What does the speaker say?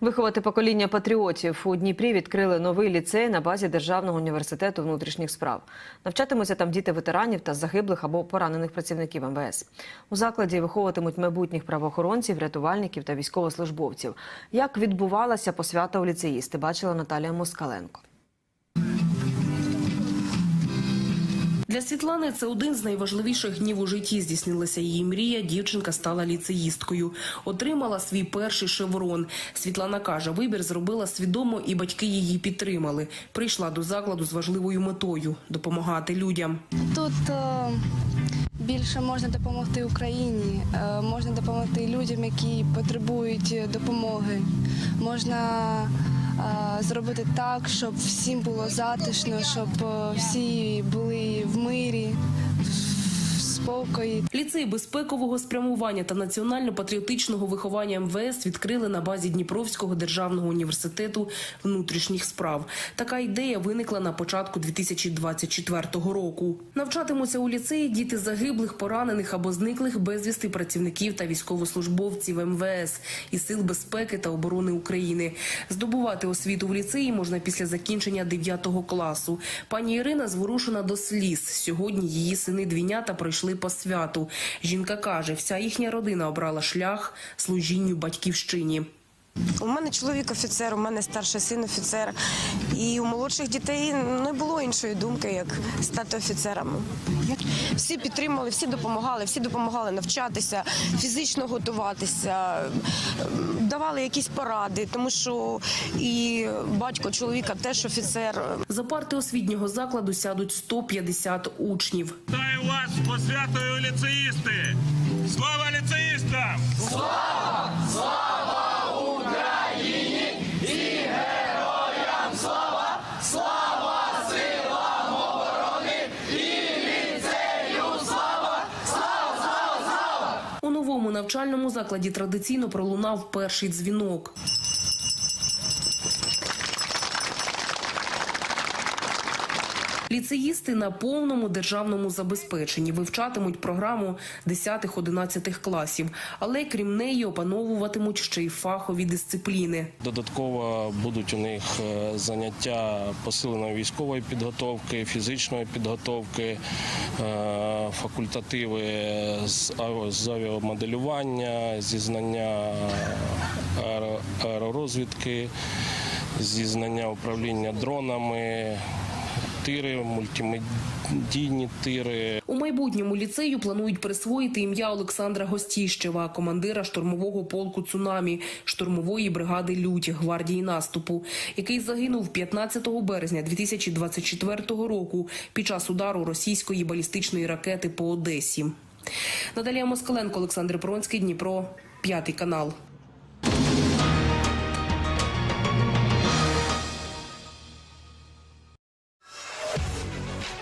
Виховати покоління патріотів у Дніпрі відкрили новий ліцей на базі Державного університету внутрішніх справ. Навчатимуться там діти ветеранів та загиблих або поранених працівників МВС. У закладі виховуватимуть майбутніх правоохоронців, рятувальників та військовослужбовців. Як відбувалася посвята у ліцеїсти, бачила Наталія Москаленко. Для Світлани це один з найважливіших днів у житті. Здійснилася її мрія. Дівчинка стала ліцеїсткою. Отримала свій перший шеврон. Світлана каже, вибір зробила свідомо, і батьки її підтримали. Прийшла до закладу з важливою метою допомагати людям. Тут е, більше можна допомогти Україні, е, можна допомогти людям, які потребують допомоги. Можна зробити так, щоб всім було затишно, щоб е, всі були в мирі, в спокої. Ліцей безпекового спрямування та національно-патріотичного виховання МВС відкрили на базі Дніпровського державного університету внутрішніх справ. Така ідея виникла на початку 2024 року. Навчатимуться у ліцеї діти загиблих, поранених або зниклих безвісти працівників та військовослужбовців МВС і сил безпеки та оборони України. Здобувати освіту в ліцеї можна після закінчення 9 класу. Пані Ірина зворушена до сліз. Сьогодні її сини двійнята пройшли по святу. Жінка каже, вся їхня родина обрала шлях служінню батьківщині. У мене чоловік офіцер, у мене старший син офіцер. І у молодших дітей не було іншої думки, як стати офіцерами. Всі підтримали, всі допомагали, всі допомагали навчатися, фізично готуватися, давали якісь поради, тому що і батько чоловіка теж офіцер. За парти освітнього закладу сядуть 150 учнів. Вас посвятою ліцеїсти! Слава ліцеїстам! Слава! Слава Україні! Героям! Слава! Слава сила! Віцею слава! Слава слава слава! У новому навчальному закладі традиційно пролунав перший дзвінок. Ліцеїсти на повному державному забезпеченні вивчатимуть програму 10-11 класів, але крім неї опановуватимуть ще й фахові дисципліни. Додатково будуть у них е, заняття посиленої військової підготовки, фізичної підготовки, е, факультативи з авіамоделювання, зі знання аеророзвідки, зі управління дронами, тири, мультимедійні тири, У майбутньому ліцею планують присвоїти ім'я Олександра Гостіщева, командира штурмового полку «Цунамі» штурмової бригади «Лють» гвардії наступу, який загинув 15 березня 2024 року під час удару російської балістичної ракети по Одесі. Наталія Москаленко, Олександр Пронський, Дніпро, п'ятий канал.